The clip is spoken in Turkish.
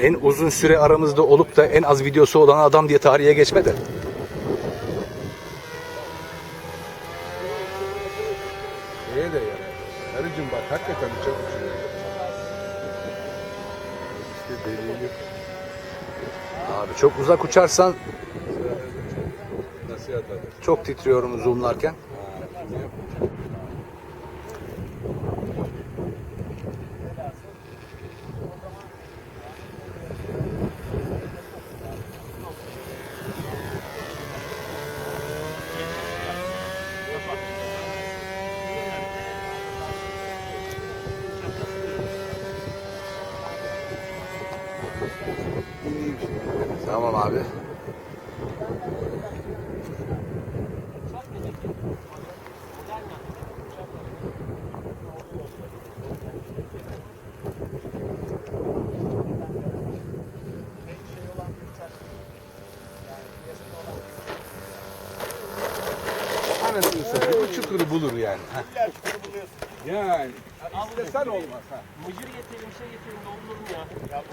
en uzun süre aramızda olup da en az videosu olan adam diye tarihe geçme de. Şeye de yarar. Karıcığım bak hakikaten çok uçuyor. İşte deliğini Abi çok uzak uçarsan nasihat çok titriyorum zoomlarken. Ha. Tamam abi. Anasını satayım. Bu çukuru bulur yani. Heh. Yani istesen olmaz ha. Mıcır getirelim şey getirelim doldururum ya.